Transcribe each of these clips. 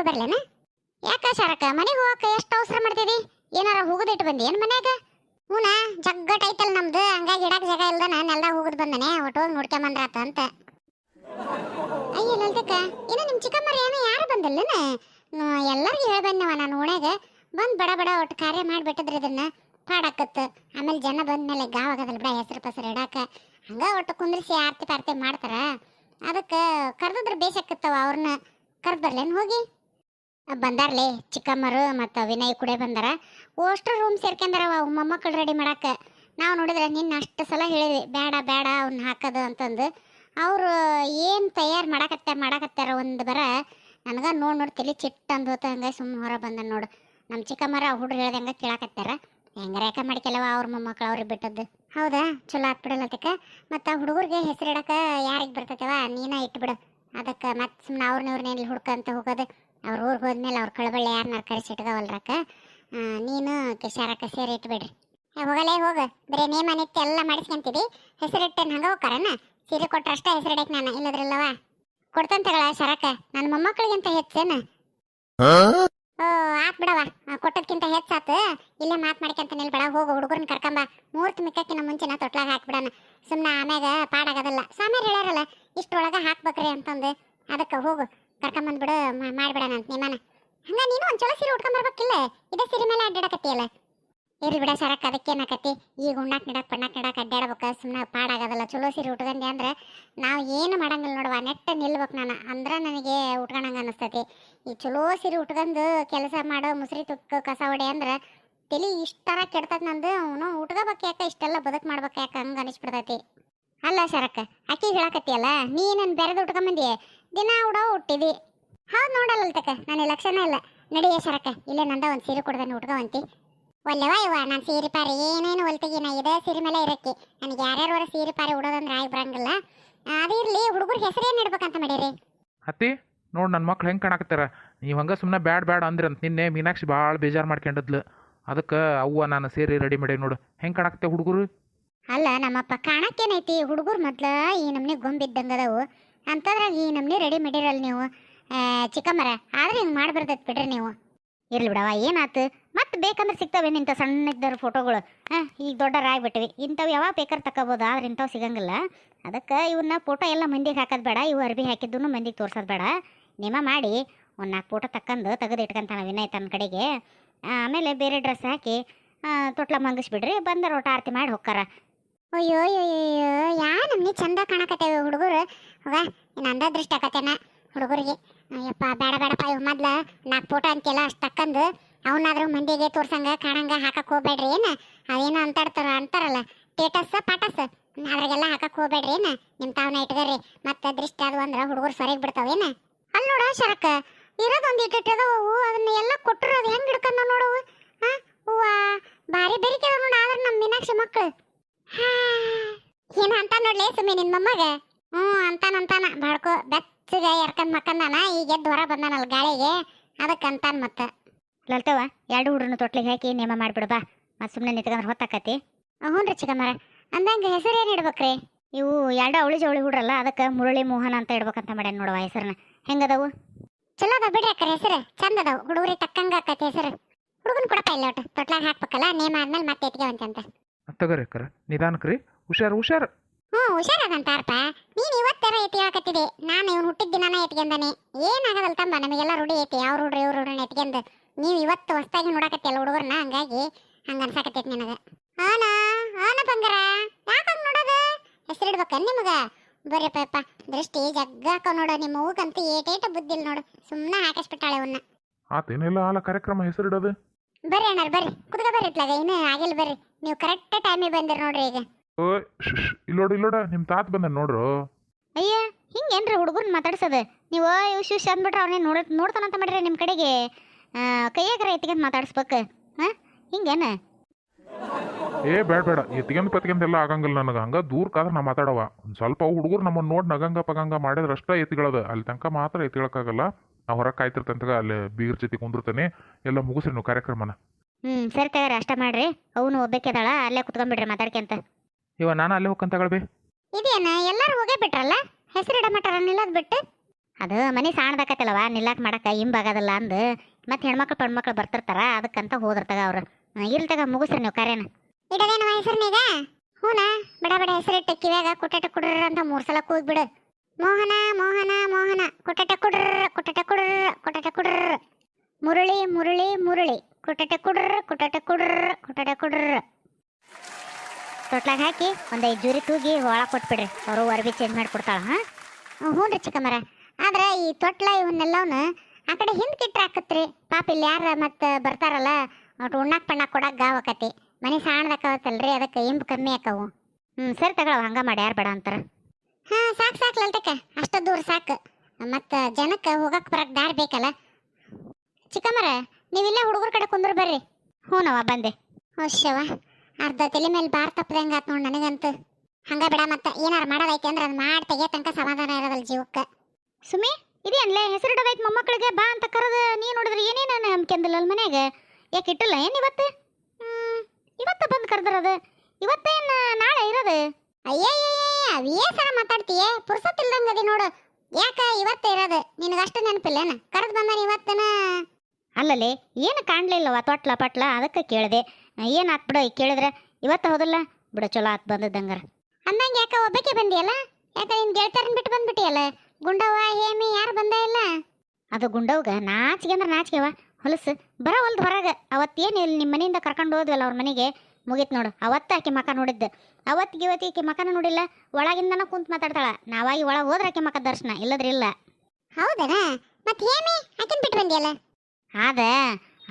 ಹೋಗಿ ಬರ್ಲೇನ? ಯಾಕ ಶಾರಕ ಮನೆಗೆ ಹೋಗಕ್ಕೆ ಎಷ್ಟು ಅವಸರ ಮಾಡ್ತಿದಿ? ಏನಾರ ಹೋಗದಿಟ್ಟು ಬಂದಿ ಏನು ಮನ್ಯಾಗ? ಹೂನ, ಜಗ್ಗಟ್ ಐತಲ್ ನಮ್ದು, ಹಂಗಾಗಿ ಇಡಕ್ ಜಾಗ ಇಲ್ದನ ಎಲ್ಲ ಹೋಗದ್ ಬಂದನೆ ಒಟ್ಟು ಹೋಗಿ ನೋಡ್ಕೊಂಬಂದ್ರಾತ ಅಂತ. ಅಯ್ಯ ಲಲಿತಕ್ಕ, ಇನ್ನು ನಿಮ್ಮ ಚಿಕ್ಕಮ್ಮರ ಏನೋ ಯಾರು ಬಂದಿಲ್ಲನ? ಎಲ್ಲರಿಗೂ ಹೇಳಿ ನಾನು ಓಣ್ಯಾಗ. ಬಂದ್ ಬಡ ಬಡ ಒಟ್ಟು ಕಾರ್ಯ ಮಾಡಿಬಿಟ್ಟಿದ್ರಿ ಇದನ್ನ ಪಾಡಾಕತ್ತು. ಆಮೇಲೆ ಜನ ಬಂದ್ಮೇಲೆ ಆಗದಲ್ಲ ಬಿಡ, ಹೆಸರು ಪಸರು ಇಡಾಕ. ಹಂಗ ಒಟ್ಟು ಕುಂದ್ರಿಸಿ ಆರ್ತಿ ಪಾರ್ತಿ ಮಾಡ್ತಾರ. ಅದಕ್ಕೆ ಕರೆದಿದ್ರೆ ಬೇಸಕ್ಕತ್ತವ ಅವ್ರನ್ನ. ಕರ್ದ್ ಬರ್ಲೇನು ಹೋಗಿ? ಬಂದಾರ್ಲೆ ಚಿಕ್ಕಮ್ಮರು ಮತ್ತು ವಿನಯ್ ಕೂಡ ಬಂದಾರ. ಅಷ್ಟು ರೂಮ್ ಸೇರ್ಕೊಂಡಾರವ ಮೊಮ್ಮಕ್ಕಳು ರೆಡಿ ಮಾಡಕ್ಕೆ ನಾವು ನೋಡಿದ್ರೆ ನಿನ್ನ ಅಷ್ಟು ಸಲ ಹೇಳಿದ್ವಿ, ಬೇಡ ಬೇಡ, ಅವ್ನ ಹಾಕೋದು ಅಂತಂದು. ಅವರು ಏನು ತಯಾರು ಮಾಡಕತ್ತೆ ಮಾಡಕತ್ತಾರ ಒಂದು ಬರ ನನಗೆ ನೋಡಿ ನೋಡಿ ತಲೆ ಚಿಟ್ಟು ಅಂದು ಹೋತ ಹಂಗೆ ಸುಮ್ಮನೆ ಹೊರ ಬಂದ ನೋಡು. ನಮ್ಮ ಚಿಕ್ಕಮ್ಮರ ಹುಡ್ರು ಹೇಳ್ದಂಗೆ ಕೇಳಕತ್ತಾರ. ಹೆಂಗಾರ ಯಾಕೆ ಮಾಡ್ಕೆಲ್ಲವ ಅವ್ರ ಮೊಮ್ಮಕ್ಕಳು ಅವ್ರಿಗೆ ಬಿಟ್ಟದ್ದು? ಹೌದಾ? ಚಲೋ ಆತ್ಬಿಡಲ್ಲತಕ್ಕ ಮತ್ತು ಹುಡುಗರಿಗೆ ಹೆಸರಿಡಕ್ಕೆ ಯಾರಿಗೆ ಬರ್ತೈತವ, ನೀನ ಇಟ್ಬಿಡು. ಅದಕ್ಕೆ ಮತ್ತೆ ಸುಮ್ಮನೆ ಅವ್ರನ್ನ ಇವ್ರನ್ನೆಲ್ಲಿ ಹುಡ್ಕಂತ ಹೋಗೋದು. ಅವ್ರ ಊರಿಗೆ ಹೋದ್ಮೇಲೆ ಅವ್ರ ಕಳಬಳ್ಳಿ ಯಾರನ್ನಾರು ಕರೆಸಿ ಇಟ್ಕೋವಲ್ರಕ್ಕ ನೀನು ಶಾರಕ್ಕ ಸೇರಿ ಇಟ್ಬಿಡ್ರಿ. ಹೋಗಲೇ ಹೋಗು. ಬರೀ ನೇಮ ನಿತ್ಯ ಎಲ್ಲ ಮಾಡಿಸ್ಕೊಂತೀವಿ ಹೆಸರಿಟ್ಟೇನು ಹಂಗೆ ಹೋಗ್ತಾರನ ಸೀರೆ ಕೊಟ್ರೆ ಅಷ್ಟೇ ಹೆಸರಿಡಕ್ಕೆ ನಾನು. ಇಲ್ಲದ್ರಲ್ಲವ? ಕೊಡ್ತಾನೆ ತಗೊಳ ಶರಕ ನನ್ನ ಮೊಮ್ಮಕ್ಕಳಿಗಿಂತ ಹೆಚ್ಚೇನ? ಓ ಆತ್ ಬಿಡವ ಕೊಟ್ಟದಕ್ಕಿಂತ ಕೊಟ್ಟದ್ಕಿಂತ ಹೆಚ್ಚಾತು. ಇಲ್ಲೇ ಮಾತ್ ಮಾಡ್ಕೊಂತ ನಿಲ್ಬೇಡ. ಹೋಗು ಹುಡುಗರನ್ನ ಕರ್ಕೊಂಬ. ಮೂರ್ತಿ ಮಿಕ್ಕಕ್ಕಿನ ಮುಂಚೆನ ತೊಟ್ಲಾಗ ಹಾಕ್ಬಿಡಣ. ಸುಮ್ಮನೆ ಆಮ್ಯಾಗ ಪಾಡಾಗದಲ್ಲ. ಸ್ವಾಮಿಯರ್ ಹೇಳ್ಯಾರಲ್ಲ ಇಷ್ಟೊಳಗೆ ಹಾಕ್ಬೇಕ್ರಿ ಅಂತಂದು. ಅದಕ್ಕೆ ಹೋಗು. ಕರ್ಕೊಂಬಂದ್ಬಿಡು ಮಾಡ್ಬಿಡೋಣ ಅಂತ ನಿಮ್ಮನ ಹಂಗ ನೀನು ಒಂದ್ ಚಲೋ ಸೀರೆ ಉಟ್ಕೊಂಬರ್ಬೇಕಿಲ್ಲ ಇದೇ ಸೀರೆ ಮೇಲೆ ಅಡ್ಡಾಡಕತ್ತಿಯಲ್ಲ? ಇರ್ಲಿ ಬಿಡ ಸರಕ್ ಅದಕ್ಕೇನಾಕತಿ ಈಗ ಉಣ್ಣಾಕ್ ನಡಕ್ ಪಣ್ಣಾಕ್ ನಡಕ್ ಅಡ್ಡಾಡ್ಬೇಕು ಸುಮ್ಮನೆ ಪಾಡಾಗೋದಲ್ಲ. ಚಲೋ ಸೀರೆ ಉಟ್ಕೊಂಡೆ ಅಂದ್ರೆ ನಾವು ಏನು ಮಾಡಂಗಿಲ್ಲ ನೋಡುವ, ನೆಟ್ಟ ನಿಲ್ಬೇಕು ನಾನು. ಅಂದ್ರೆ ನನಗೆ ಉಟ್ಕೊಳಂಗೆ ಅನಿಸ್ತತಿ. ಈ ಚಲೋ ಸೀರೆ ಉಟ್ಕೊಂಡು ಕೆಲಸ ಮಾಡೋ ಮುಸ್ರಿ ತುಕ್ಕ ಕಸ ಹೊಡೆ ಅಂದ್ರೆ ತಲೆ ಇಷ್ಟರ ಕೆಡ್ತದ ನಂದು. ಅವನು ಉಟ್ಕೋಬೇಕು ಯಾಕೆ? ಇಷ್ಟೆಲ್ಲ ಬದುಕು ಮಾಡ್ಬೇಕು ಯಾಕೆ? ಹಂಗೆ ಅನಿಸ್ಬಿಡ್ತೈತಿ. ಅಲ್ಲ ಅಕ್ಕಿ ಆಕಿ ಹೇಳಕತ್ತಿಯಲ್ಲ, ನೀ ನನ್ನ ಬೆರೆದು ಉಟ್ಕೊಂಬಂದಿ ದಿನ ಉಡೋ ಹುಟ್ಟಿದಿ. ಹೌದು ನೋಡಲ್ಲ ತಕ ನಾನು ಲಕ್ಷಣ ಇಲ್ಲ. ನಡಿ ಶರಕ ಇಲ್ಲೇ ನಂದ ಒಂದು ಸೀರೆ ಕೊಡ್ದನ ಹುಡ್ಗ ಅಂತಿ ಒಲ್ಲೆವ ಇವ ನಾನು ಸೀರೆ ಪಾರಿ ಏನೇನು ಹೊಲ್ತಿಗಿ ನಾ ಇದೇ ಸೀರೆ ಮೇಲೆ ಇರಕ್ಕೆ. ನನಗೆ ಯಾರ್ಯಾರು ಸೀರೆ ಪಾರಿ ಉಡೋದಂದ್ರೆ ಆಗಿ ಬರಂಗಿಲ್ಲ. ಅದು ಹುಡುಗರಿಗೆ ಹೆಸರು ಏನು ಇಡ್ಬೇಕಂತ ಮಾಡಿರಿ? ಅತ್ತಿ ನೋಡಿ ನನ್ನ ಮಕ್ಳು ಹೆಂಗೆ ಕಾಣಕತ್ತಾರ. ನೀವು ಹಂಗೆ ಸುಮ್ಮನೆ ಬ್ಯಾಡ್ ಬ್ಯಾಡ್ ಅಂದ್ರೆ ಅಂತ ನಿನ್ನೆ ಮೀನಾಕ್ಷಿ ಭಾಳ ಬೇಜಾರು ಮಾಡ್ಕೊಂಡಿದ್ಲು ಅದಕ್ಕೆ ಅವ್ವ ನಾನು ಸೀರೆ ರೆಡಿ ಮಾಡಿ ನೋಡು. ಹೆಂಗೆ ಕಾಣಕತ್ತೆ ಹುಡುಗರು? ಅಲ್ಲ ನಮ್ಮಪ್ಪ ಕಾಣಕ್ಕೇನೈತಿ? ಹುಡುಗರು ಮೊದ್ಲ ಈ ನಮ್ಮನೆ ಗೊಂಬಿದ್ದಂಗೆ ಅದಾವು. ಅಂತದ್ರಾಗ ಈ ನಮ್ಮನೆ ರೆಡಿ ಮಾಡಿರಲ್ಲ ನೀವು ಚಿಕ್ಕಮ್ಮರ, ಆದ್ರೆ ಹಿಂಗೆ ಮಾಡ್ಬಾರ್ದೈತೆ ಬಿಡ್ರಿ ನೀವು. ಇರ್ಲಿ ಬಿಡವ ಏನಾತು? ಮತ್ತೆ ಬೇಕಂದ್ರೆ ಸಿಗ್ತವೆ ಇಂಥ ಇದ್ದವ್ರ ಫೋಟೋಗಳು ಹಾಂ ಈಗ ದೊಡ್ಡರ ಆಗ್ಬಿಟ್ಟಿವಿ ಇಂಥವು ಯಾವಾಗ ಬೇಕಾದ್ರೆ ತಗೋಬೋದು ಆದ್ರೆ ಇಂಥವು ಸಿಗಂಗಿಲ್ಲ. ಅದಕ್ಕೆ ಇವನ್ನ ಫೋಟೋ ಎಲ್ಲ ಮಂದಿಗೆ ಹಾಕೋದು ಬೇಡ, ಇವು ಅರ್ಬಿ ಹಾಕಿದ್ದೂ ಮಂದಿಗೆ ತೋರ್ಸೋದು ಬೇಡ. ನಿಮ್ಮ ಮಾಡಿ ಒಂದು ನಾಲ್ಕು ಫೋಟೋ ತಕ್ಕಂದು ತೆಗೆದು ಇಟ್ಕೊಂತಾನೆ ವಿನಯ್ ತನ್ನ ಕಡೆಗೆ. ಆಮೇಲೆ ಬೇರೆ ಡ್ರೆಸ್ ಹಾಕಿ ತೊಟ್ಲ ಮಂಗಿಸ್ಬಿಡ್ರಿ, ಬಂದರ ಒಟ್ಟು ಆರತಿ ಮಾಡಿ ಹೋಗ್ತಾರ ಅಯ್ಯೋ ಅಯ್ಯೋ ಯಾ ನಮ್ನಿ ಚಂದ ಕಾಣಕತ್ತೇವೆ ಹುಡುಗರು? ಹೋಗ ಇನ್ನು ದೃಷ್ಟಿ ಕತೆನ ಹುಡುಗರಿಗೆ. ಅಯ್ಯಪ್ಪ, ಬೇಡ, ಬೇಡಪ್ಪ, ಇವ್ ಮೊದ್ಲು ನಾಲ್ಕು ಫೋಟೋ ಅಂತೆಲ್ಲ ಅಷ್ಟು ತಕ್ಕಂದು ಅವನಾದ್ರೂ ಮಂದಿಗೆ ತೋರ್ಸಂಗ, ಕಾಣಂಗ ಹಾಕಕ್ಕೆ ಹೋಗ್ಬೇಡ್ರಿ ಏನು? ಅವೇನೋ ಅಂತಾಡ್ತಾರ, ಅಂತಾರಲ್ಲ ಟೇಟಸ್ ಪಾಟಸ್ ಅದ್ರಾಗೆಲ್ಲ ಹಾಕಕ್ಕೆ ಹೋಗ್ಬೇಡ್ರಿ ಏನು? ನಿಮ್ಮ ತಾವನ್ನ ಇಟ್ಕರ್ರಿ ಮತ್ತೆ ದೃಷ್ಟಿ ಅದು ಅಂದ್ರೆ ಹುಡುಗರು ಸರಿಗೆ ಬಿಡ್ತಾವೇನ ಅಲ್ಲಿ ನೋಡ ಶರಕ ಇರೋದೊಂದು ಇಟ್ಟಿಟ್ಟದವು ಅದನ್ನ ಎಲ್ಲ ಕೊಟ್ಟರು ಅದು ಹೆಂಗ್ ಹಿಡ್ಕೊಂಡ ನೋಡವು ಹಾಂ? ಹೂವ? ಭಾರಿ ಬೆರಿಕೆ ನೋಡ, ಆದ್ರೆ ನಮ್ಮ ಮೀನಾಕ್ಷಿ ಮಕ್ಕಳು ಏನು ಅಂತ ನೋಡ್ಲೇ ಸುಮ್ಮನೆ ನಿನ್ನ ಮೊಮ್ಮಗ? ಹ್ಞೂ ಅಂತಾನ ಅಂತಾನ. ಬಾಡ್ಕೋ ಬೆಚ್ಚಗೆ ಎರ್ಕಂದ್ ಮಕ್ಕಂದಾನ. ಈಗ ಎದ್ದು ಹೊರ ಬಂದಾನಲ್ಲ ಗಾಳಿಗೆ. ಅದಕ್ಕೆ ಅಂತಾನ ಮತ್ತೆ. ಲಲ್ತವ ಎರಡು ಹುಡ್ರನ್ನ ತೊಟ್ಲಿಗೆ ಹಾಕಿ ನೇಮ ಮಾಡ್ಬಿಡು ಬಾ. ಮತ್ತೆ ಸುಮ್ಮನೆ ನಿಂತ್ಕೊಂಡ್ರೆ ಹೊತ್ತಾಕತಿ. ಹ್ಞೂ ರೀ ಚಿಕ್ಕಮ್ಮರ. ಅಂದಂಗೆ ಹೆಸರು ಏನು ಇಡ್ಬೇಕ್ರಿ? ಇವು ಎರಡು ಅವಳಿ ಜವಳಿ ಹುಡ್ರಲ್ಲ ಅದಕ್ಕೆ ಮುರಳಿ ಮೋಹನ ಅಂತ ಇಡ್ಬೇಕಂತ ಮಾಡ್ಯಾನ ನೋಡುವ ಹೆಸರನ್ನ ಹೆಂಗದವು ಚಲೋ ಅದ ಬಿಡ್ರಿ ಅಕ್ಕರ ಹೆಸರು. ಚಂದ ಅದಾವ. ಹುಡುಗರಿಗೆ ತಕ್ಕಂಗ ಆಕತಿ ಹೆಸರು. ಹುಡುಗನ್ ಕೊಡಪ್ಪ ಇಲ್ಲ ಒಟ್ಟು. ತೊಟ್ಲಾಗ ಹಾಕ್ಬೇಕಲ್ಲ ನೇಮ ಆದ್ಮೇಲೆ ಮತ್ತೆ ಎತ್ಕೊಂತ ತಗೋರಿ ಅಕ್ಕರ. ನಿಧಾನಕ್ರಿ ಹುಷಾರು ಹುಷಾರು. ಹ್ಞೂ ಹುಷಾರಾಗಂತಾರಪ್ಪ. ನೀನು ಇವತ್ತರ ಎತ್ತಿಯಾಕತ್ತಿದೆ ನಾನು ಇವನು ಹುಟ್ಟಿದ ದಿನಾನ ಎತ್ಕೊಂಡಾನೆ. ಏನಾಗದಲ್ಲ ತಂಬ ನಮಗೆಲ್ಲ ರೂಢಿ ಐತಿ. ಅವ್ರ ಹುಡ್ರಿ ಇವ್ರ ಹುಡ್ರನ್ನ ಎತ್ಕೊಂಡ್ ನೀವು ಇವತ್ತು ಹೊಸ್ದಾಗಿ ನೋಡಕತ್ತಿಯಲ್ಲ ಹುಡುಗರನ್ನ ಹಂಗಾಗಿ ಹಂಗ ಅನ್ಸಾಕತ್ತೈತಿ ನಿನಗೆ. ಆನ ಆನ ಬಂಗಾರ? ಯಾಕಂಗ್ ನೋಡೋದು? ಹೆಸರಿಡ್ಬೇಕ ನಿಮಗ? ಬರ್ರಿ ಪಪ್ಪ ದೃಷ್ಟಿ ಜಗ್ಗಾಕ ನೋಡ. ನಿಮ್ಮ ಹೂಗಂತೂ ಏಟೇಟ ಬುದ್ಧಿಲ್ ನೋಡು. ಸುಮ್ಮನೆ ಹಾಕಿಸ್ಬಿಟ್ಟಾಳೆ ಅವನ್ನ ಆತೇನೆಲ್ಲ ಆಲ ಕಾರ್ಯಕ್ರಮ ಹೆಸರಿಡೋದು? ಬರ್ರಿ ಅಣ್ಣ ಬರ್ರಿ. ಕುದುಗ ಬರ್ರಿ ಇತ್ಲಾಗ ಇನ್ನೂ ಆಗಿಲ್ಲ ಬರ್ರಿ. ನೀವು ಕರೆಕ್ಟ್ ಟೈಮಿಗೆ ಬಂದಿರಿ ನೋಡ್ರಿ ಈಗ. ಓಯ್ ಇಲ್ಲೋಡು ಇಲ್ಲೋಡ ನಿಮ್ಮ ತಾತ ಬಂದ ನೋಡ್ರು. ಅಯ್ಯ ಹಿಂಗೇನ್ರಿ ಹುಡುಗರ್ನ ಮಾತಾಡ್ಸೋದು? ನೀವು ಇವ್ ಶಿಶ್ ಅಂದ್ಬಿಟ್ರೆ ಅವ್ರನ್ನ ನೋಡ ನೋಡ್ತಾನಂತ ಮಾಡ್ರಿ ನಿಮ್ಮ ಕಡೆಗೆ ಕೈಯಾಗರ ಎತ್ಕೊಂಡ್ ಮಾತಾಡಿಸ್ಬೇಕು. ಹಾಂ? ಹಿಂಗೇನ ಏ ಬೇಡ ಬೇಡ. ಎತ್ಕೊಂಡ್ ಎಲ್ಲ ಆಗಂಗಿಲ್ಲ ನನಗೆ. ಹಂಗ ದೂರ ಕಾದ್ರೆ ನಾ ಮಾತಾಡವ. ಒಂದು ಸ್ವಲ್ಪ ಹುಡುಗರು ನಮ್ಮನ್ನ ನೋಡಿ ನಗಂಗ ಪಗಂಗ ಮಾಡಿದ್ರೆ ಅಷ್ಟೇ ಎತ್ತಿಗಳದ. ಅಲ್ಲಿ ತನಕ ಮಾತ್ರ ಎತ್ಕೊಳಕ್ಕಾಗಲ್ಲ ನಾ ಹೊರಗೆ ಕಾಯ್ತಿರ್ತಂತ ಅಲ್ಲಿ ಬೀರ್ ಜೊತೆ ಕುಂದಿರ್ತಾನೆ ಎಲ್ಲ ಮುಗಿಸ್ರಿ ನೀವು ಕಾರ್ಯಕ್ರಮನ. ಹ್ಞೂ ಸರಿ ತಗೋರಿ ಅಷ್ಟ ಮಾಡ್ರಿ. ಅವನು ಒಬ್ಬಾಕಿದಾಳ ಅಲ್ಲೇ ಕುತ್ಕೊಂಡ್ಬಿಡ್ರಿ ಮಾತಾಡ್ಕೊಂತ ಇವ ನಾನು ಅಲ್ಲೇ ಹೋಗ್ಕಂತ ತಗೊಳ್ಬಿ. ಇದೇನ ಎಲ್ಲರೂ ಹೋಗೇ ಬಿಟ್ರಲ್ಲ? ಹೆಸರಿಡ ಮಟ್ಟಾರ ನಿಲ್ಲೋದು ಬಿಟ್ಟು? ಅದು ಮನೆ ಸಾಣದಾಕತ್ತಲ್ವ ನಿಲ್ಲಾಕ್ ಮಾಡಕ್ಕ ಹಿಂಬಾಗದಲ್ಲ ಅಂದು. ಮತ್ತೆ ಹೆಣ್ಮಕ್ಳು ಪಣ್ಮಕ್ಳು ಬರ್ತಿರ್ತಾರ ಅದಕ್ಕಂತ ಹೋದಿರ್ತಾಗ ಅವ್ರು. ಇರ್ಲಿ ತಗ ಮುಗಿಸ್ರಿ ನೀವು ಕರೆನ ಇಡದೇನ ಹೆಸರಿನೀಗ ಹೂನಾ ಬಡ ಬಡ ಹೆಸರಿಟ್ಟು ಕಿವ್ಯಾಗ ಕುಟ್ಟಟ ಕುಡ್ರ ಅಂತ ಮೂರ್ ಸಲ ಕೂಗ್ಬಿಡು. ಮೋಹನ ಮೋಹನ ಮೋಹನ. ಕುಟ್ಟಟ ಕುಡ್ರ ಕುಟ್ಟಟ ಕುಡ್ರ ಕುಟ್ಟಟ ಕುಡ್ರ ಮುರುಳಿ ಮುರುಳಿ ಮುರುಳಿ. ಕುಟ್ಟಟ ಕುಡ್ರ ಕುಟ್ಟಟ ಕುಡ್ರ ಕುಟ್ಟಟ ಕುಡ್ರ ತೊಟ್ಲಾಗ ಹಾಕಿ ಒಂದು ಐದು ಜೂರಿ ತೂಗಿ ಒಳ ಕೊಟ್ಬಿಡ್ರಿ. ಅವರು ಅರ್ಬಿ ಚೇಂಜ್ ಮಾಡಿ ಕೊಡ್ತಾಳ ಹಾಂ? ಹ್ಞೂ ರೀ ಚಿಕ್ಕಮ್ಮರ. ಆದ್ರೆ ಈ ತೊಟ್ಲ ಇವನ್ನೆಲ್ಲವನ್ನ ಆ ಕಡೆ ಹಿಂದ್ ಕಿಟ್ರೆ ಹಾಕತ್ರಿ. ಪಾಪ ಇಲ್ಲಿ ಯಾರು ಮತ್ತೆ ಬರ್ತಾರಲ್ಲ ಒಟ್ಟು ಉಣ್ಣಾಕ್ ಪಣ್ಣಾಕ್ ಕೊಡಕ್ಕೆ ಗಾವಕತಿ ಮನೆ ಸಾಣದಕ್ಕವತ್ತಲ್ರಿ ಅದಕ್ಕೆ ಇಂಬ್ ಕಮ್ಮಿ ಆಕವು. ಹ್ಞೂ ಸರಿ ತಗೊಳವ ಹಂಗೆ ಮಾಡಿ, ಯಾರು ಬೇಡ ಅಂತಾರ. ಹಾಂ, ಸಾಕು ಸಾಕು ಲಲ್ಟಕ್ಕ ಅಷ್ಟು ದೂರ ಸಾಕು. ಮತ್ತು ಜನಕ್ಕೆ ಹೋಗಕ್ಕೆ ಬರಕ್ಕೆ ದಾರಿ ಬೇಕಲ್ಲ. ಚಿಕ್ಕಮ್ಮರ ನೀವಿಲ್ಲ ಹುಡುಗರ ಕಡೆ ಕುಂದ್ರ ಬರ್ರಿ. ಹ್ಞೂನವ ಬಂದೆ. ಹುಷವ ಅರ್ಧ ತಲೆ ಮೇಲೆ ಬಾರ್ ತಪ್ಪದಂಗ ಆತ್ ನೋಡ್ ನನಗಂತೂ. ಹಂಗ ಬಿಡ ಮತ್ತ ಏನಾರ ಮಾಡೋದೈತೆ ಅಂದ್ರೆ ಅದು ಮಾಡಿ ತೆಗಿಯೋ ತನಕ ಸಮಾಧಾನ ಇರೋದಲ್ಲ ಜೀವಕ್ಕೆ. ಸುಮಿ ಇದೇನ್ಲೇ ಹೆಸರಿಡೋದೈತೆ ಮೊಮ್ಮಕ್ಕಳಿಗೆ ಬಾ ಅಂತ ಕರೆದ ನೀ ನೋಡಿದ್ರೆ ಏನೇನು ನಂಬ್ಕೆಂದಿಲ್ಲ ಅಲ್ಲಿ ಮನ್ಯಾಗ? ಯಾಕೆ ಇಟ್ಟಿಲ್ಲ ಏನು ಇವತ್ತು? ಇವತ್ತು ಬಂದು ಕರೆದ್ರದ. ಇವತ್ತೇನು ನಾಳೆ ಇರೋದು? ಅಯ್ಯಯ್ಯ ಅವೇ ಸರ ಮಾತಾಡ್ತೀಯ? ಪುರ್ಸತ್ತಿಲ್ದಂಗ ಅದಿ ನೋಡು. ಯಾಕೆ ಇವತ್ತ ಇರೋದು? ನಿನಗಷ್ಟು ನೆನಪಿಲ್ಲೇನ? ಕರೆದು ಬಂದಾನ ಇವತ್ತನ? ಅಲ್ಲಲ್ಲಿ ಏನು ಕಾಣಲಿಲ್ಲವ ತೊಟ್ಲ ಪಟ್ಲ ಅದಕ್ಕೆ ಕೇಳಿದೆ. ಏನು ಆತ್ ಬಿಡು ಈಗ ಕೇಳಿದ್ರೆ? ಇವತ್ತು ಹೌದಲ್ಲ? ಬಿಡು ಚಲೋ ಆತ್ ಬಂದದಂಗಾರ ಅಂದಂಗೆ ಯಾಕ ಒಬ್ಬಕ್ಕೆ ಬಂದಿಯಲ್ಲ? ಯಾಕ ನಿನ್ ಗೆಳತಿಯರನ್ನ ಬಿಟ್ಟು ಬಂದ್ಬಿಟ್ಟಿಯಲ್ಲ? ಗುಂಡವ್ವ ಹೇಮಿ ಯಾರು ಬಂದೇ ಇಲ್ಲ? ಅದು ಗುಂಡವ್ಗ ನಾಚಿಗೆ ಅಂದ್ರೆ ನಾಚಿಗೆವ ಹೊಲಸು ಬರವಲ್ದು ಹೊರಗೆ. ಅವತ್ತೇನು ಇಲ್ಲಿ ನಿಮ್ಮ ಮನೆಯಿಂದ ಕರ್ಕೊಂಡು ಹೋದ್ವಲ್ಲ ಅವ್ರ ಮನೆಗೆ? ಮುಗೀತು ನೋಡು. ಅವತ್ತು ಆಕೆ ಮಕ ನೋಡಿದ್ದು. ಅವತ್ತಿಗೆ ಇವತ್ತು ಈಕೆ ಮಕನ ನೋಡಿಲ್ಲ. ಒಳಗಿಂದನ ಕುಂತ ಮಾತಾಡ್ತಾಳ. ನಾವಾಗಿ ಒಳಗೆ ಹೋದ್ರೆ ಆಕೆ ಮಕ ದರ್ಶನ. ಇಲ್ಲದ್ರೆ ಇಲ್ಲ. ಹೌದನ? ಮತ್ತೆ ಹೇಮಿ ಆಕಿನ್ ಬಿಟ್ಟು ಬಂದಿಯಲ್ಲ? ಅದ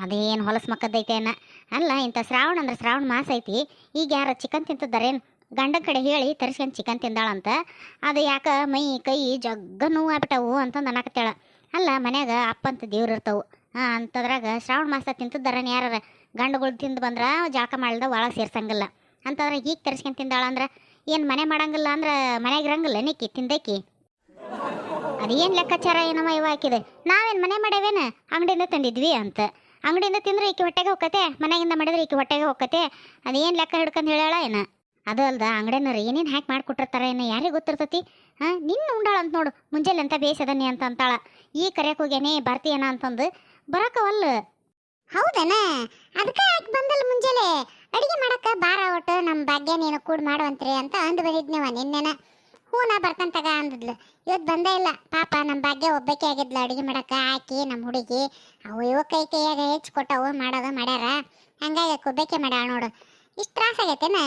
ಅದೇನು ಹೊಲಸು ಮಕ್ಕದೈತೇನ ಅಲ್ಲ, ಇಂಥ ಶ್ರಾವಣ ಅಂದ್ರೆ ಶ್ರಾವಣ ಮಾಸ ಐತಿ. ಈಗ ಯಾರು ಚಿಕನ್ ತಿಂತಿದ್ದಾರೇನು? ಗಂಡನ ಕಡೆ ಹೇಳಿ ತರಿಸ್ಕೊಂಡು ಚಿಕನ್ ತಿಂದಾಳಂತ. ಅದು ಯಾಕ ಮೈ, ಕೈ ಜಗ್ಗ ನೋವು ಆಗ್ಬಿಟ್ಟವು ಅಂತಂದು ಅನ್ನಕತ್ತೇಳ. ಅಲ್ಲ, ಮನ್ಯಾಗ ಅಪ್ಪಂತ ದೇವ್ರು ಇರ್ತಾವೆ. ಹಾಂ ಅಂಥದ್ರಾಗ ಶ್ರಾವಣ ಮಾಸ ತಿಂತಿದ್ದಾರೇನು ಯಾರ ಗಂಡುಗಳು ತಿಂದು ಬಂದ್ರೆ ಜಾಕ ಮಾಡಿದ ಒಳಗೆ ಸೇರ್ಸಂಗಿಲ್ಲ. ಅಂತಂದ್ರೆ ಈಗ ತರಿಸ್ಕೊಂಡು ತಿಂದಾಳ ಅಂದ್ರೆ ಏನು ಮನೆ ಮಾಡಂಗಿಲ್ಲ ಅಂದ್ರೆ ಮನೆಗೆ ಇರಂಗಿಲ್ಲ ನಿಕ್ಕಿ ತಿಂದೇಕಿ ಅದೇನು ಲೆಕ್ಕಾಚಾರ ಏನಮ್ಮ ಇವ ಹಾಕಿದೆ ನಾವೇನು ಮನೆ ಮಾಡೇವೇನು? ಅಂಗಡಿಯಿಂದ ತಂದಿದ್ವಿ ಅಂತ. ಅಂಗಡಿಯಿಂದ ತಿಂದ್ರೆ ಈಕೆ ಹೊಟ್ಟೆಗೆ ಹೋಗತ್ತೆ, ಮನೆಯಿಂದ ಮಾಡಿದ್ರೆ ಈಕೆ ಹೊಟ್ಟೆಗೆ ಹೋಗತ್ತೆ. ಅದೇನು ಲೆಕ್ಕ ಹಿಡ್ಕೊಂಡು ಹೇಳಾಳ ಏನ? ಅದು ಅಲ್ದ ಅಂಗಡಿನವ್ರು ಏನೇನು ಹ್ಯಾಕ್ ಮಾಡ್ಕೊಟ್ಟಿರ್ತಾರ ಏನ ಯಾರಿಗೆ ಗೊತ್ತಿರ್ತತಿ? ಹಾಂ, ನಿನ್ನ ಉಂಡಾಳ ಅಂತ ನೋಡು, ಮುಂಜಾನೆ ಅಂತ ಬೇಸದನಿ ಅಂತ ಅಂತಾಳ. ಈ ಕರೆಯಕ್ಕೆ ಹೋಗ್ಯಾನೆ, ಬರ್ತೀಯನ ಅಂತಂದು. ಬರಕವಲ್ಲ ಹೌದನ? ಅದಕ್ಕೆ ಯಾಕೆ ಬಂದಲ್ಲ ಮುಂಜಾನೆ. ಅಡಿಗೆ ಮಾಡಕ್ಕೆ ಬಾರ ಒಟ್ಟು ನಮ್ಮ ಭಾಗ್ಯ ನೀನು ಕೂಡ ಮಾಡುವಂತ್ರಿ ಅಂತ ಅಂದು ಬಂದಿದ್ನವ ನಿನ್ನೆನ. ಹ್ಞೂ ನಾ ಬರ್ತಾನೆ ತಗ ಅಂದಿದ್ಲು. ಇವತ್ತು ಬಂದೇ ಇಲ್ಲ. ಪಾಪ ನಮ್ಮ ಭಾಗ್ಯ ಒಬ್ಬಕ್ಕೆ ಆಗಿದ್ಲು. ಅಡಿಗೆ ಮಾಡಕ್ಕ, ಹಾಕಿ ನಮ್ಮ ಹುಡುಗಿ. ಅವು ಇವ ಕೈ ಕೈಯಾಗ ಹೆಚ್ಚು ಕೊಟ್ಟವು, ಮಾಡೋದು ಮಾಡ್ಯಾರ. ಹಂಗಾಗಿ ಕೊಬ್ಬಕ್ಕೆ ಮಾಡ್ಯಾಳ ನೋಡು. ಇಷ್ಟು ತ್ರಾಸ ಆಗೈತೇನ?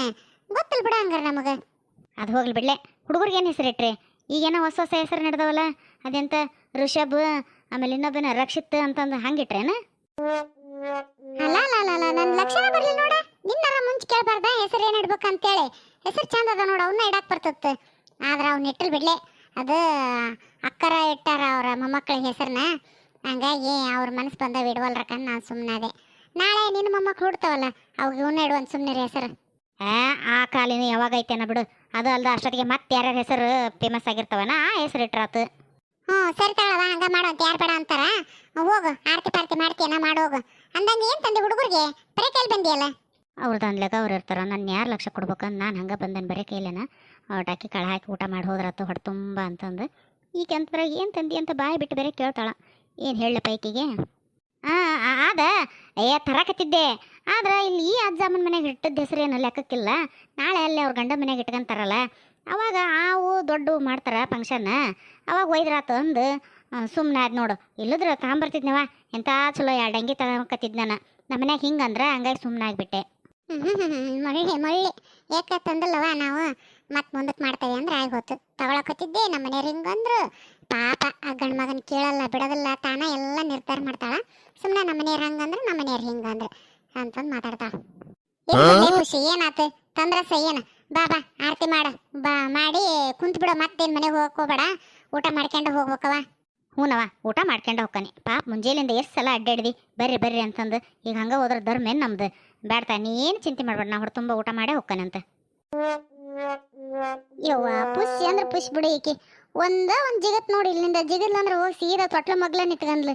ಗೊತ್ತಿಲ್ಲ ಬಿಡ ಹಂಗಾರ ನಮಗೆ. ಅದು ಹೋಗ್ಲಿ ಬಿಡ್ಲೆ. ಹುಡುಗರಿಗೆ ಏನು ಹೆಸರಿಟ್ರಿ? ಈಗೇನೋ ಹೊಸ ಹೊಸ ಹೆಸರು ನಡೆದವಲ್ಲ? ಅದೆಂತ ಋಷಭ್ ಆಮೇಲೆ ಇನ್ನೊಬ್ಬನ ರಕ್ಷಿತ್ ಅಂತಂದು ಹಂಗಿಟ್ರೇನ? ಅಲ್ಲ ನನ್ನ ಲಕ್ಷಣ ಬರಲಿ ನೋಡ. ನಿನ್ನರ ಮುಂಚೆ ಕೇಳಬಾರ್ದ? ಹೆಸರು ಏನು ಇಡ್ಬೇಕಂತೇಳಿ. ಹೆಸರು ಚಂದ ಅದ ನೋಡ ಅವನ್ನ ಇಡಕ್ ಬರ್ತತ್ತೆ ಆದ್ರೆ ಅವ್ನ ಇಟ್ಟಲ್ ಬಿಡ್ಲೆ. ಅದು ಅಕ್ಕರ ಇಟ್ಟಾರ ಅವ್ರ ಮೊಮ್ಮಕ್ಕಳ ಹೆಸರನ್ನ ಹಂಗಾಗಿ ಅವ್ರ ಮನಸ್ಸು ಬಂದ ಇಡವಲ್ರಕಂದ್ ನಾನು ಸುಮ್ಮನಾದೆ ನಾಳೆ ನಿನ್ನ ಮೊಮ್ಮಕ್ಕಳು ಹುಡ್ತಾವಲ್ಲ ಅವ್ಗೆ ಇವನ್ನ ಇಡುವಂತ ಸುಮ್ಮನೆ ಹೆಸರು. ಆ ಆ ಕಾಲಿನ ಯಾವಾಗ ಐತೆನ ಬಿಡು. ಅದು ಅಲ್ದ ಅಷ್ಟೊತ್ತಿಗೆ ಮತ್ತೆ ಯಾರ್ಯಾರ ಹೆಸರು ಫೇಮಸ್ ಆಗಿರ್ತಾವನ ಆ ಹೆಸರು ಇಟ್ರಾತು. ಹ್ಞೂ ಸರಿ ತಗೊಳವ ಹಂಗೆ ಮಾಡುವಂತ ಯಾರು ಬೇಡ ಅಂತಾರ. ಹೋಗು ಆರತಿ ಪಾರ್ತಿ ಮಾಡ್ತೀಯನ ಮಾಡೋಗು ಅಂದಂಗೆ ಏನು ತಂದೆ ಹುಡುಗರಿಗೆ? ಬರೀ ಕೈಲಿ ಬಂದಿಯಲ್ಲ? ಅವ್ರದ್ದು ಅನ್ಲಾಗ ಅವ್ರು ಇರ್ತಾರ. ನನ್ನ ಯಾರು ಲಕ್ಷ ಕೊಡ್ಬೇಕಂತ ನಾನು ಹಂಗೆ ಬಂದನ್ ಬರೀ ಕೈಲೇನ ಟಾಕಿ ಕಳ ಹಾಕಿ ಊಟ ಮಾಡಿ ಹೋದ್ರತ್ತು ಹೊಡೆ ತುಂಬ ಅಂತಂದು. ಈಗ ಅಂತಂದ್ರೆ ಏನು ತಂದಿ ಅಂತ ಬಾಯಿ ಬಿಟ್ಟು ಬೇರೆ ಕೇಳ್ತಾಳ. ಏನು ಹೇಳ ಪೈಕಿಗೆ? ಹಾಂ ಆದ. ಏ, ತರಕತ್ತಿದ್ದೆ. ಆದ್ರೆ ಇಲ್ಲಿ ಈ ಅಜ್ಜಮ್ಮನ ಮನೆಗೆ ಇಟ್ಟದ ಹೆಸರೇನು ಲೆಕ್ಕಕ್ಕಿಲ್ಲ. ನಾಳೆ ಅಲ್ಲಿ ಅವ್ರ ಗಂಡ ಮನೆಗೆ ಇಟ್ಕೊಂತಾರಲ್ಲ. ಅವಾಗ ಆವು ದೊಡ್ಡ ಮಾಡ್ತಾರ ಫಂಕ್ಷನ್. ಅವಾಗ ಒಯ್ದ್ರಾತು ಅಂದು. ಸುಮ್ಮನೆ ಆದ್ ನೋಡು. ಇಲ್ಲದ್ರೆ ತಗೊಂಬರ್ತಿದ್ನವ ಎಂಥ ಚಲೋ ಎರಡು ಅಂಗಿ ತಗೊಂಬಕತ್ತಿದ್ ನಾನು ನಮ್ಮ ಮನ್ಯಾಗ ಹಿಂಗಂದ್ರೆ ಹಂಗಾಗಿ ಸುಮ್ಮನೆ ಆಗಿಬಿಟ್ಟೆ. ಮಳ್ಳಿ ಮಳ್ಳಿ. ಯಾಕೆ ತಂದಲ್ಲವ ನಾವು? ಮತ್ತೆ ಮುಂದಕ್ಕೆ ಮಾಡ್ತೇವೆ ಅಂದ್ರೆ ಆಗಿ ಹೋತು ತಗೊಳಕತ್ತಿದ್ದೆ ನಮ್ಮ ಮನೆಯವ್ರು ಹಿಂಗಂದ್ರು ಪಾಪ ಆ ಗಂಡ ಮಗನ ಕೇಳಲ್ಲ ಬಿಡೋದಿಲ್ಲ ತಾನ ಎಲ್ಲ ನಿರ್ಧಾರ ಮಾಡ್ತಾಳ. ಸುಮ್ಮನೆ ನಮ್ಮ ಮನೆಯವ್ರು ಹಂಗಂದ್ರೆ ನಮ್ಮ ಮನೆಯವ್ರು ಹಿಂಗಂದ್ರೆ ಅಂತಂದು ಮಾತಾಡ್ತಾಳೆ. ಏನ್ ಖುಷಿ ಏನಾತು? ತಂದ್ರ ಏನ? ಬಾ ಬಾ ಆರತಿ ಮಾಡ. ಬಾ ಮಾಡಿ ಕುಂತ್ಬಿಡು ಮತ್ತೇನು ಮತ್ತೇನ್ ಮನೆಗೆ ಹೋಗಕ್ಕೆ ಹೋಗ್ಬೇಡ. ಊಟ ಮಾಡ್ಕೊಂಡು ಹೋಗ್ಬೇಕವ ಹ್ಞೂನವ ಊಟ ಮಾಡ್ಕೊಂಡು ಹೋಗ್ತಾನೆ ಪಾಪ ಮುಂಜಾನೆಯಿಂದ ಎಷ್ಟು ಸಲ ಅಡ್ಡಾಡಿದಿ? ಬರ್ರಿ ಬರ್ರಿ ಅಂತಂದು. ಈಗ ಹಂಗೆ ಹೋದ್ರೆ ಧರ್ಮ ಏನು ನಮ್ದು? ಬೇಡ್ತಾ ನೀ ಏನು ಚಿಂತೆ ಮಾಡ್ಬೇಡ, ನಾ ಹೊಡೆ ತುಂಬ ಊಟ ಮಾಡೇ ಅಂತ. ಯವ್ವ, ಪುಷ್ ಅಂದ್ರೆ ಪುಷ್ ಬಿಡು ಈಕೆ. ಒಂದ ಒಂದು ಜಿಗತ್ ನೋಡಿ ಇಲ್ಲಿಂದ. ಜಿಗಿಲ್ಲ ಅಂದ್ರೆ ಹೋಗಿ ಸೀದಾ ತೊಟ್ಲ ಮಗ್ಲ ನಿತ್ಕಂದ್ಲು